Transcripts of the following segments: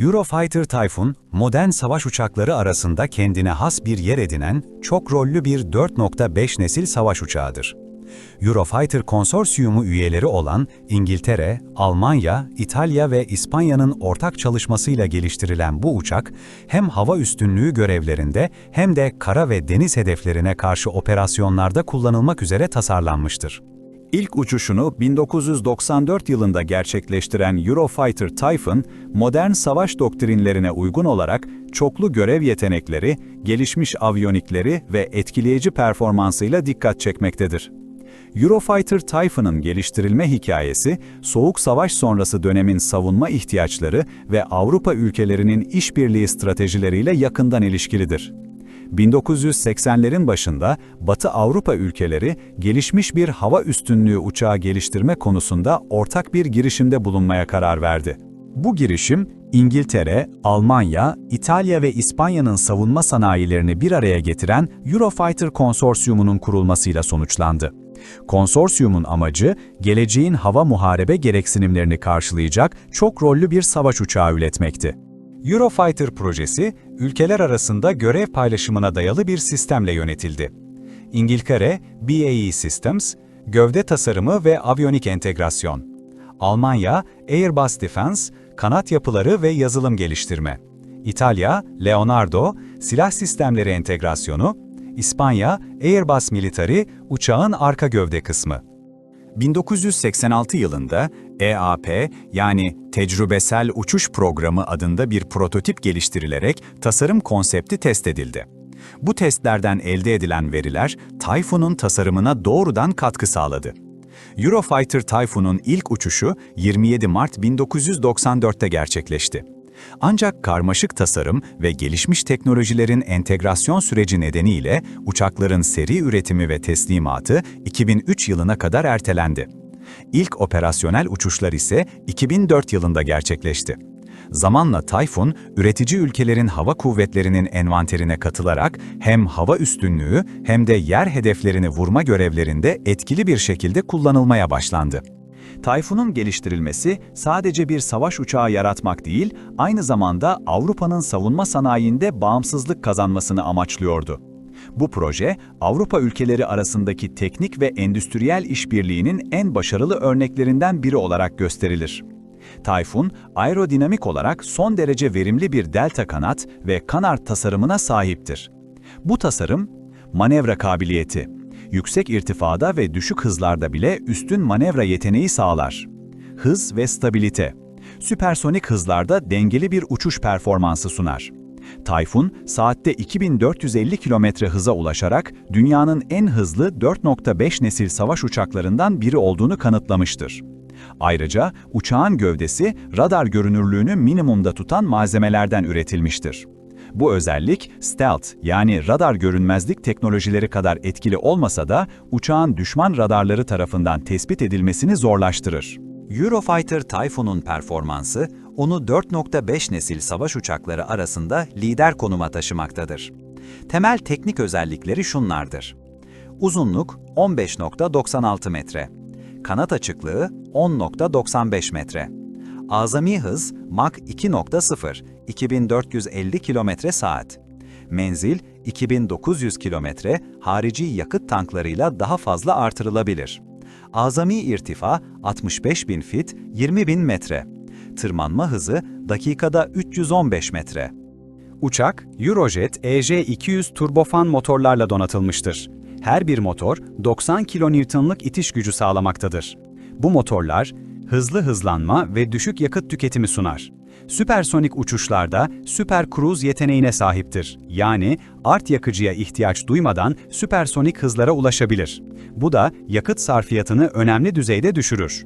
Eurofighter Typhoon, modern savaş uçakları arasında kendine has bir yer edinen, çok rollü bir 4.5 nesil savaş uçağıdır. Eurofighter konsorsiyumu üyeleri olan İngiltere, Almanya, İtalya ve İspanya'nın ortak çalışmasıyla geliştirilen bu uçak, hem hava üstünlüğü görevlerinde hem de kara ve deniz hedeflerine karşı operasyonlarda kullanılmak üzere tasarlanmıştır. İlk uçuşunu 1994 yılında gerçekleştiren Eurofighter Typhoon, modern savaş doktrinlerine uygun olarak çoklu görev yetenekleri, gelişmiş aviyonikleri ve etkileyici performansıyla dikkat çekmektedir. Eurofighter Typhoon'un geliştirilme hikayesi, Soğuk Savaş sonrası dönemin savunma ihtiyaçları ve Avrupa ülkelerinin işbirliği stratejileriyle yakından ilişkilidir. 1980'lerin başında Batı Avrupa ülkeleri gelişmiş bir hava üstünlüğü uçağı geliştirme konusunda ortak bir girişimde bulunmaya karar verdi. Bu girişim, İngiltere, Almanya, İtalya ve İspanya'nın savunma sanayilerini bir araya getiren Eurofighter Konsorsiyumu'nun kurulmasıyla sonuçlandı. Konsorsiyumun amacı, geleceğin hava muharebe gereksinimlerini karşılayacak çok rollü bir savaş uçağı üretmekti. Eurofighter projesi, ülkeler arasında görev paylaşımına dayalı bir sistemle yönetildi. İngiltere, BAE Systems, gövde tasarımı ve aviyonik entegrasyon. Almanya, Airbus Defense, kanat yapıları ve yazılım geliştirme. İtalya, Leonardo, silah sistemleri entegrasyonu. İspanya, Airbus Military, uçağın arka gövde kısmı. 1986 yılında EAP yani Tecrübesel Uçuş Programı adında bir prototip geliştirilerek tasarım konsepti test edildi. Bu testlerden elde edilen veriler Typhoon'un tasarımına doğrudan katkı sağladı. Eurofighter Typhoon'un ilk uçuşu 27 Mart 1994'te gerçekleşti. Ancak karmaşık tasarım ve gelişmiş teknolojilerin entegrasyon süreci nedeniyle uçakların seri üretimi ve teslimatı 2003 yılına kadar ertelendi. İlk operasyonel uçuşlar ise 2004 yılında gerçekleşti. Zamanla Tayfun, üretici ülkelerin hava kuvvetlerinin envanterine katılarak hem hava üstünlüğü hem de yer hedeflerini vurma görevlerinde etkili bir şekilde kullanılmaya başlandı. Tayfun'un geliştirilmesi sadece bir savaş uçağı yaratmak değil, aynı zamanda Avrupa'nın savunma sanayinde bağımsızlık kazanmasını amaçlıyordu. Bu proje, Avrupa ülkeleri arasındaki teknik ve endüstriyel işbirliğinin en başarılı örneklerinden biri olarak gösterilir. Tayfun, aerodinamik olarak son derece verimli bir delta kanat ve kanart tasarımına sahiptir. Bu tasarım, manevra kabiliyeti, yüksek irtifada ve düşük hızlarda bile üstün manevra yeteneği sağlar. Hız ve stabilite, süpersonik hızlarda dengeli bir uçuş performansı sunar. Tayfun, saatte 2450 km hıza ulaşarak dünyanın en hızlı 4.5 nesil savaş uçaklarından biri olduğunu kanıtlamıştır. Ayrıca uçağın gövdesi radar görünürlüğünü minimumda tutan malzemelerden üretilmiştir. Bu özellik stealth yani radar görünmezlik teknolojileri kadar etkili olmasa da uçağın düşman radarları tarafından tespit edilmesini zorlaştırır. Eurofighter Typhoon'un performansı onu 4.5 nesil savaş uçakları arasında lider konuma taşımaktadır. Temel teknik özellikleri şunlardır. Uzunluk 15.96 metre. Kanat açıklığı 10.95 metre. Azami hız Mach 2.0 2450 km saat. Menzil 2900 km harici yakıt tanklarıyla daha fazla artırılabilir. Azami irtifa 65.000 fit 20.000 metre. Tırmanma hızı dakikada 315 metre. Uçak, Eurojet EJ200 turbofan motorlarla donatılmıştır. Her bir motor 90 kilonewtonluk itiş gücü sağlamaktadır. Bu motorlar hızlı hızlanma ve düşük yakıt tüketimi sunar. Süpersonik uçuşlarda süper cruise yeteneğine sahiptir. Yani art yakıcıya ihtiyaç duymadan süpersonik hızlara ulaşabilir. Bu da yakıt sarfiyatını önemli düzeyde düşürür.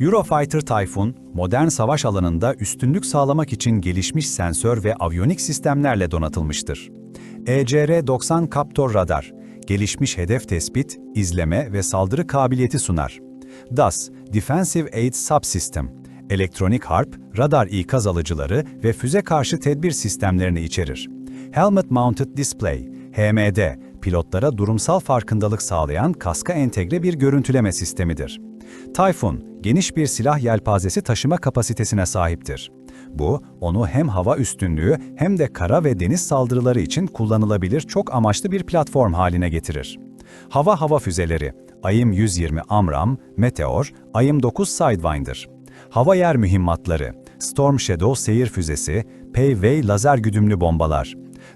Eurofighter Typhoon, modern savaş alanında üstünlük sağlamak için gelişmiş sensör ve aviyonik sistemlerle donatılmıştır. ECR-90 Captor radar, gelişmiş hedef tespit, izleme ve saldırı kabiliyeti sunar. DAS, Defensive Aid Subsystem, elektronik harp, radar ikaz alıcıları ve füze karşı tedbir sistemlerini içerir. Helmet Mounted Display, HMD, pilotlara durumsal farkındalık sağlayan kaska entegre bir görüntüleme sistemidir. Typhoon, geniş bir silah yelpazesi taşıma kapasitesine sahiptir. Bu, onu hem hava üstünlüğü hem de kara ve deniz saldırıları için kullanılabilir çok amaçlı bir platform haline getirir. Hava hava füzeleri, AIM 120 Amram, Meteor, AIM 9 Sidewinder. Hava yer mühimmatları, Storm Shadow seyir füzesi, Payway lazer güdümlü bombalar.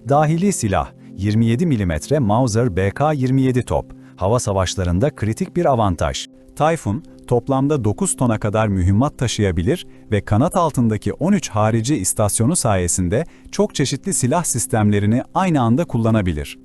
Dahili silah, 27 mm Mauser BK-27 top, hava savaşlarında kritik bir avantaj. Tayfun, toplamda 9 tona kadar mühimmat taşıyabilir ve kanat altındaki 13 harici istasyonu sayesinde çok çeşitli silah sistemlerini aynı anda kullanabilir.